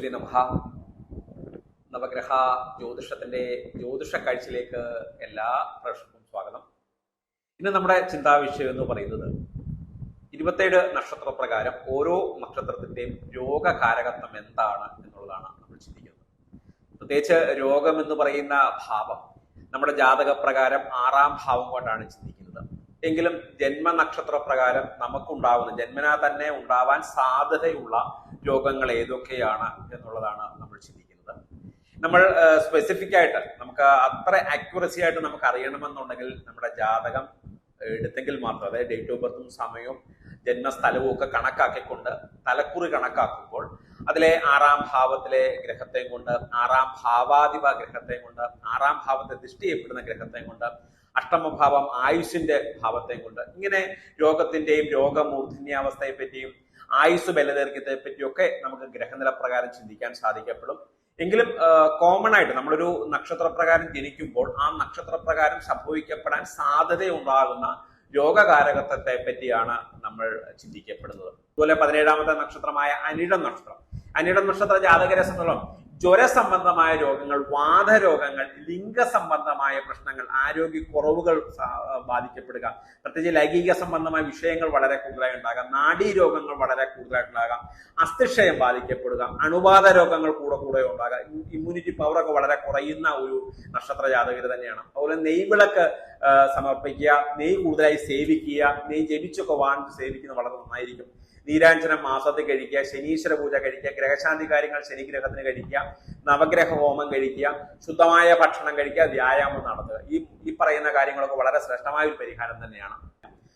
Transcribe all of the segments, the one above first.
ശ്രീ നമഹ. നവഗ്രഹ ജ്യോതിഷത്തിന്റെ ജ്യോതിഷ കാഴ്ചയിലേക്ക് എല്ലാ പ്രേക്ഷകർക്കും സ്വാഗതം. ഇന്ന് നമ്മുടെ ചിന്താവിഷയം എന്ന് പറയുന്നത് ഇരുപത്തേഴ് നക്ഷത്ര പ്രകാരം ഓരോ നക്ഷത്രത്തിന്റെയും രോഗകാരകത്വം എന്താണ് എന്നുള്ളതാണ് നമ്മൾ ചിന്തിക്കുന്നത്. പ്രത്യേകിച്ച് രോഗം എന്ന് പറയുന്ന ഭാവം നമ്മുടെ ജാതക പ്രകാരം ആറാം ഭാവം കൊണ്ടാണ് ചിന്തിക്കുന്നത്. എങ്കിലും ജന്മനക്ഷത്ര പ്രകാരം നമുക്കുണ്ടാവുന്ന ജന്മനാ തന്നെ ഉണ്ടാവാൻ സാധ്യതയുള്ള രോഗങ്ങൾ ഏതൊക്കെയാണ് എന്നുള്ളതാണ് നമ്മൾ ചിന്തിക്കുന്നത്. നമ്മൾ സ്പെസിഫിക് ആയിട്ട് നമുക്ക് അത്ര അക്യുറസി ആയിട്ട് നമുക്ക് അറിയണമെന്നുണ്ടെങ്കിൽ നമ്മുടെ ജാതകം എടുത്തെങ്കിൽ മാത്രം അതായത് ഡേറ്റ് ഓഫ് ബർത്തും സമയവും ജന്മസ്ഥലവും ഒക്കെ കണക്കാക്കിക്കൊണ്ട് തലക്കുറി കണക്കാക്കുമ്പോൾ അതിലെ ആറാം ഭാവത്തിലെ ഗ്രഹത്തെയും കൊണ്ട് ആറാം ഭാവാധിപ ഗ്രഹത്തെയും കൊണ്ട് ആറാം ഭാവത്തെ ദൃഷ്ടി ചെയ്യപ്പെടുന്ന ഗ്രഹത്തെയും കൊണ്ട് അഷ്ടമഭാവം ആയുഷിന്റെ ഭാവത്തെ കൊണ്ട് ഇങ്ങനെ രോഗത്തിന്റെയും രോഗമൂർധന്യാവസ്ഥയെ പറ്റിയും ആയുസ് ബലദൈർഘ്യത്തെ പറ്റിയൊക്കെ നമുക്ക് ഗ്രഹനില പ്രകാരം ചിന്തിക്കാൻ സാധിക്കപ്പെടും. എങ്കിലും കോമൺ ആയിട്ട് നമ്മളൊരു നക്ഷത്രപ്രകാരം ജനിക്കുമ്പോൾ ആ നക്ഷത്രപ്രകാരം സംഭവിക്കപ്പെടാൻ സാധ്യതയുണ്ടാകുന്ന രോഗകാരകത്വത്തെ പറ്റിയാണ് നമ്മൾ ചിന്തിക്കപ്പെടുന്നത്. അതുപോലെ പതിനേഴാമത്തെ നക്ഷത്രമായ അനിഴം നക്ഷത്രം. അനിഴം നക്ഷത്ര ജാതകരെ സംബന്ധിച്ചോളം ജ്വര സംബന്ധമായ രോഗങ്ങൾ വാതരോഗങ്ങൾ ലിംഗ സംബന്ധമായ പ്രശ്നങ്ങൾ ആരോഗ്യക്കുറവുകൾ ബാധിക്കപ്പെടുക. പ്രത്യേകിച്ച് ലൈംഗിക സംബന്ധമായ വിഷയങ്ങൾ വളരെ കൂടുതലായി ഉണ്ടാകാം നാഡീ രോഗങ്ങൾ വളരെ കൂടുതലായിട്ടുണ്ടാകാം. അസ്ഥിക്ഷയം ബാധിക്കപ്പെടുക. അണുബാധ രോഗങ്ങൾ കൂടെ കൂടെ ഉണ്ടാകാം. ഇമ്മ്യൂണിറ്റി പവറൊക്കെ വളരെ കുറയുന്ന ഒരു നക്ഷത്ര ജാതകർ തന്നെയാണ്. അതുപോലെ നെയ്വിളക്ക് സമർപ്പിക്കുക. നെയ് കൂടുതലായി സേവിക്കുക. നെയ് ജപിച്ചൊക്കെ വാങ്ങിച്ച് സേവിക്കുന്നത് വളരെ നന്നായിരിക്കും. നീരാഞ്ജനം മാസത്തിൽ കഴിക്കുക ശനീശ്വര പൂജ കഴിക്കുക ഗ്രഹശാന്തി കാര്യങ്ങൾ ശനിഗ്രഹത്തിന് കഴിക്കുക നവഗ്രഹ ഹോമം കഴിക്കുക ശുദ്ധമായ ഭക്ഷണം കഴിക്കുക വ്യായാമം നടത്തുക. ഈ ഈ പറയുന്ന കാര്യങ്ങളൊക്കെ വളരെ ശ്രേഷ്ഠമായ ഒരു പരിഹാരം തന്നെയാണ്.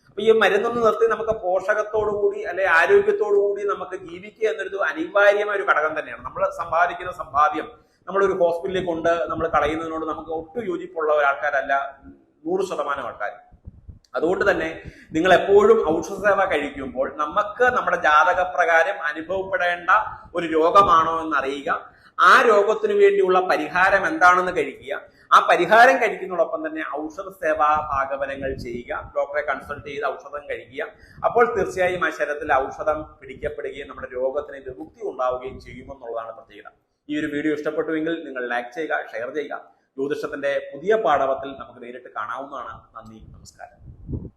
അപ്പൊ ഈ മരുന്നൊന്ന് നിർത്തി നമുക്ക് പോഷകത്തോടു കൂടി അല്ലെ ആരോഗ്യത്തോടു കൂടി നമുക്ക് ജീവിക്കുക എന്നൊരു അനിവാര്യമായ ഒരു ഘടകം തന്നെയാണ്. നമ്മൾ സമ്പാദിക്കുന്ന സമ്പാദ്യം. നമ്മളൊരു ഹോസ്പിറ്റലിൽ കൊണ്ട് നമ്മൾ കളയുന്നതിനോട് നമുക്ക് ഒട്ടും യോജിപ്പുള്ള ഒരാൾക്കാരല്ല നൂറ് ശതമാനം ആൾക്കാർ. അതുകൊണ്ട് തന്നെ നിങ്ങൾ എപ്പോഴും ഔഷധ സേവ കഴിക്കുമ്പോൾ നമുക്ക് നമ്മുടെ ജാതകപ്രകാരം അനുഭവപ്പെടേണ്ട ഒരു രോഗമാണോ എന്ന് അറിയുക ആ രോഗത്തിന് വേണ്ടിയുള്ള പരിഹാരം എന്താണെന്ന് കഴിക്കുക. ആ പരിഹാരം കഴിക്കുന്നതോടൊപ്പം തന്നെ ഔഷധ സേവാ ഭാഗവനങ്ങൾ ചെയ്യുക. ഡോക്ടറെ കൺസൾട്ട് ചെയ്ത് ഔഷധം കഴിക്കുക. അപ്പോൾ തീർച്ചയായും ആ ശരീരത്തിൽ ഔഷധം പിടിക്കപ്പെടുകയും നമ്മുടെ രോഗത്തിന് വിമുക്തി ഉണ്ടാവുകയും ചെയ്യുമെന്നുള്ളതാണ് പ്രത്യേകത. ഈ ഒരു വീഡിയോ ഇഷ്ടപ്പെട്ടുവെങ്കിൽ നിങ്ങൾ ലൈക്ക് ചെയ്യുക ഷെയർ ചെയ്യുക. ജ്യോതിഷത്തിന്റെ പുതിയ പാഠവത്തിൽ നമുക്ക് നേരിട്ട് കാണാവുന്നതാണ്. നന്ദി നമസ്കാരം.